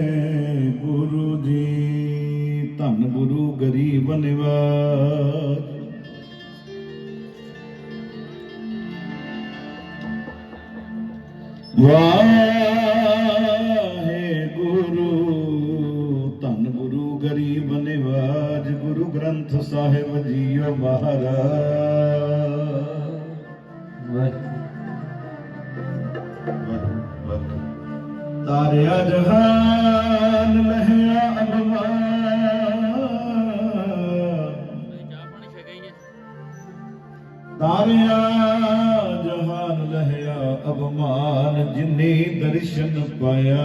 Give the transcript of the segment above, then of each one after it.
ਗੁਰੂ ਜੀ ਧੰਨ ਗੁਰੂ ਗਰੀਬ ਨਿਵਾਜ ਵਾਹੇ ਗੁਰੂ ਧੰਨ ਗੁਰੂ ਗਰੀਬ ਨਿਵਾਜ ਗੁਰੂ ਗ੍ਰੰਥ ਸਾਹਿਬ ਜੀਓ ਮਹਾਰਾਜ। ਵਾਹਿਗੁਰੂ। ਤਾਰਿਆ ਜਹਾਨ ਲਹਿਆ ਅਭਮਾਨ ਤਾਰਿਆ ਜਹਾਨ ਲਹਿਆ ਅਭਮਾਨ ਜਿਨੇ ਦਰਸ਼ਨ ਪਾਇਆ।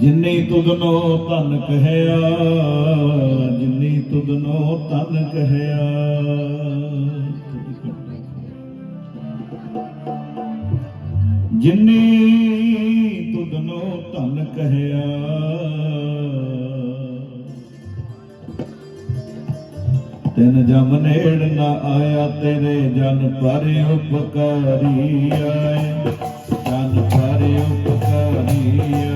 ਜਿਨੇ ਤੁਧਨੋ ਧਨ ਕਹਿਆ, ਜਿਨੇ ਤੁਧਨੋ ਧਨ ਕਹਿਆ। ਜਿਨੇ ਤੁਧਨੋ ਧਨ ਕਹਿਆ। ਤੈਨ ਜਮ ਨੇੜ ਨਾ ਆਇਆ, ਤੇਰੇ ਜਨ ਪਰ ਉਪਕਾਰੀ ਆਏ। ਜਨ ਪਰ ਉਪਕਾਰੀ ਆ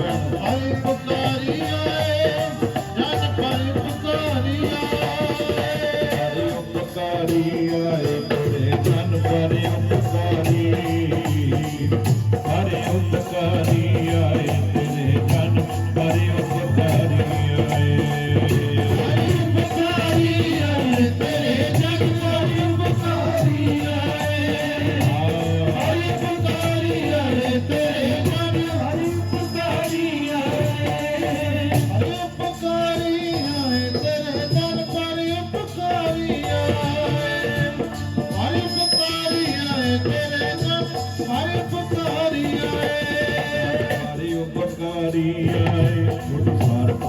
I'm putari. ਕਰੀਏ। ਗੁਰੂ ਸਾਹਿਬ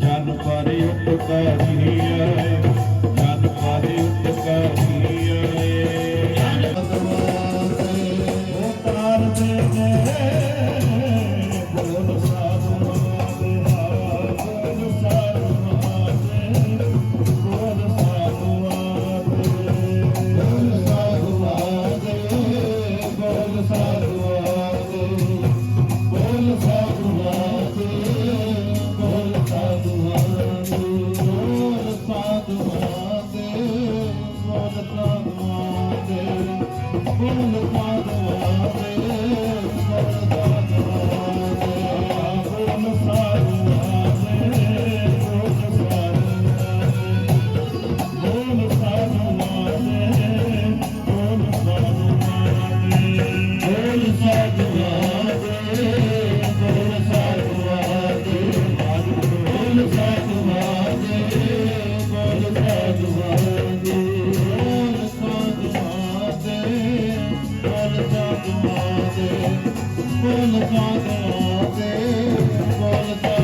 ਜਨ ਪਰਿਉਪਕਾਰੀ Boom, boom, boom. ਜਗਾਦੇ ਬੋਲ ਜਗਾਦੇ ਬੋਲ